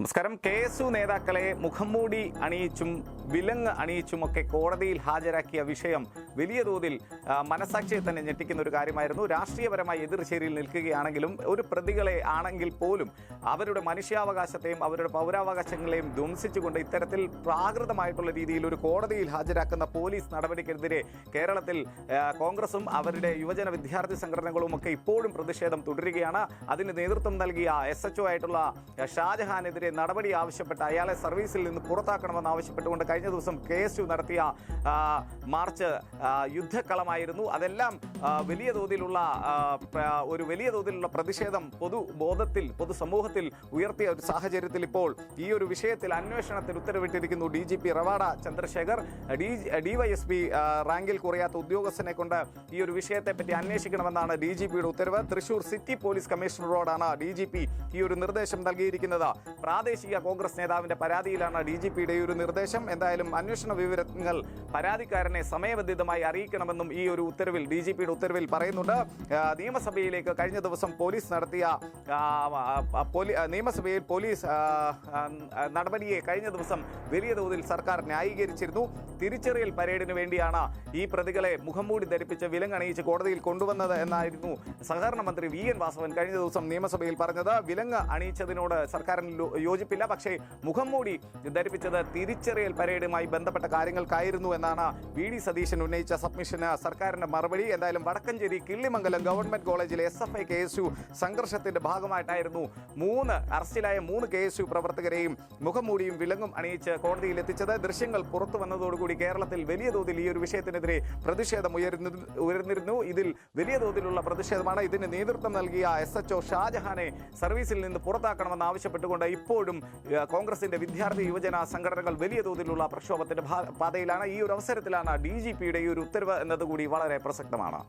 നമസ്കാരം. K S U നേതാക്കളെ മുഖംമൂടി അണിയിച്ചും വിലങ്ങ് അണിയിച്ചുമൊക്കെ കോടതിയിൽ ഹാജരാക്കിയ വിഷയം വലിയ തോതിൽ മനസാക്ഷിയെ തന്നെ ഞെട്ടിക്കുന്ന ഒരു കാര്യമായിരുന്നു. രാഷ്ട്രീയപരമായി എതിർചേരിയിൽ നിൽക്കുകയാണെങ്കിലും ഒരു പ്രതികളെ ആണെങ്കിൽ പോലും അവരുടെ മനുഷ്യാവകാശത്തെയും അവരുടെ പൗരാവകാശങ്ങളെയും ധ്വംസിച്ചുകൊണ്ട് ഇത്തരത്തിൽ പ്രാകൃതമായിട്ടുള്ള രീതിയിൽ ഒരു കോടതിയിൽ ഹാജരാക്കുന്ന പോലീസ് നടപടിക്കെതിരെ കേരളത്തിൽ കോൺഗ്രസും അവരുടെ യുവജന വിദ്യാർത്ഥി സംഘടനകളും ഒക്കെ ഇപ്പോഴും പ്രതിഷേധം തുടരുകയാണ്. അതിന് നേതൃത്വം നൽകിയ എസ് എച്ച് ആയിട്ടുള്ള ഷാജഹാനെതിരെ നടപടി ആവശ്യപ്പെട്ട് അയാളെ സർവീസിൽ നിന്ന് പുറത്താക്കണമെന്ന് ആവശ്യപ്പെട്ടുകൊണ്ട് കഴിഞ്ഞ ദിവസം കെ എസ് യു നടത്തിയ മാർച്ച് യുദ്ധക്കളമായിരുന്നു. അതെല്ലാം വലിയ തോതിലുള്ള ഒരു വലിയ തോതിലുള്ള പ്രതിഷേധം പൊതുബോധത്തിൽ പൊതുസമൂഹത്തിൽ ഉയർത്തിയ ഒരു സാഹചര്യത്തിൽ ഇപ്പോൾ ഈ ഒരു വിഷയത്തിൽ അന്വേഷണത്തിന് ഉത്തരവിട്ടിരിക്കുന്നു D G P Ravada Chandrasekhar. D DYSP റാങ്കിൽ കുറയാത്ത ഉദ്യോഗസ്ഥനെ കൊണ്ട് ഈ ഒരു വിഷയത്തെ പറ്റി അന്വേഷിക്കണമെന്നാണ് ഡി ജി പിയുടെ ഉത്തരവ്. തൃശൂർ സിറ്റി പോലീസ് കമ്മീഷണറോടാണ് ഡി ജി പി ഈ ഒരു നിർദ്ദേശം നൽകിയിരിക്കുന്നത്. പ്രാദേശിക കോൺഗ്രസ് നേതാവിന്റെ പരാതിയിലാണ് ഡി ജി പിയുടെ ഒരു നിർദ്ദേശം. എന്തായാലും അന്വേഷണ വിവരങ്ങൾ പരാതിക്കാരനെ സമയബന്ധിതമായി അറിയിക്കണമെന്നും ഈ ഒരു ഉത്തരവിൽ ഡി ജി പിയുടെ ഉത്തരവിൽ പറയുന്നുണ്ട്. നിയമസഭയിലേക്ക് കഴിഞ്ഞ ദിവസം പോലീസ് നടത്തിയ നിയമസഭയിൽ പോലീസ് നടപടിയെ കഴിഞ്ഞ ദിവസം വലിയ തോതിൽ സർക്കാർ ന്യായീകരിച്ചിരുന്നു. തിരിച്ചറിയൽ പരേഡിന് വേണ്ടിയാണ് ഈ പ്രതികളെ മുഖംമൂടി ധരിപ്പിച്ച് വിലങ്ങണിയിച്ച് കോടതിയിൽ കൊണ്ടുവന്നത് എന്നായിരുന്നു സഹകരണ മന്ത്രി വി എൻ വാസവൻ കഴിഞ്ഞ ദിവസം നിയമസഭയിൽ പറഞ്ഞത്. വിലങ്ങ് അണിയിച്ചതിനോട് സർക്കാരിന് യോജിപ്പില്ല. പക്ഷേ മുഖംമൂടി ധരിപ്പിച്ചത് തിരിച്ചറിയൽ പരേഡുമായി ബന്ധപ്പെട്ട കാര്യങ്ങൾക്കായിരുന്നു എന്നാണ് വി ഡി സതീശൻ ഉന്നയിച്ച സബ്മിഷന് സർക്കാരിന്റെ മറുപടി. എന്തായാലും വടക്കഞ്ചേരി കിള്ളിമംഗലം ഗവൺമെന്റ് കോളേജിലെ S F I K S U സംഘർഷത്തിന്റെ ഭാഗമായിട്ടായിരുന്നു മൂന്ന് അറസ്റ്റിലായ മൂന്ന് കെ എസ് യു പ്രവർത്തകരെയും മുഖംമൂടിയും വിലങ്ങും അണിയിച്ച് കോടതിയിൽ എത്തിച്ചത്. ദൃശ്യങ്ങൾ പുറത്തു വന്നതോടുകൂടി കേരളത്തിൽ വലിയ തോതിൽ ഈ ഒരു വിഷയത്തിനെതിരെ പ്രതിഷേധം ഉയർന്നി ഉയർന്നിരുന്നു. ഇതിൽ വലിയ തോതിലുള്ള പ്രതിഷേധമാണ് ഇതിന് നേതൃത്വം നൽകിയ എസ് എച്ച് ഷാജഹാനെ സർവീസിൽ നിന്ന് പുറത്താക്കണമെന്ന് ആവശ്യപ്പെട്ടുകൊണ്ട് ഇപ്പോഴും കോൺഗ്രസിന്റെ വിദ്യാർത്ഥി യുവജന സംഘടനകൾ വലിയ തോതിലുള്ള പ്രക്ഷോഭത്തിന്റെ പാതയിലാണ്. ഈ ഒരു അവസരത്തിലാണ് ഡി ജി പിയുടെ ഈ ഒരു ഉത്തരവ് എന്നതുകൂടി വളരെ പ്രസക്തമാണ്.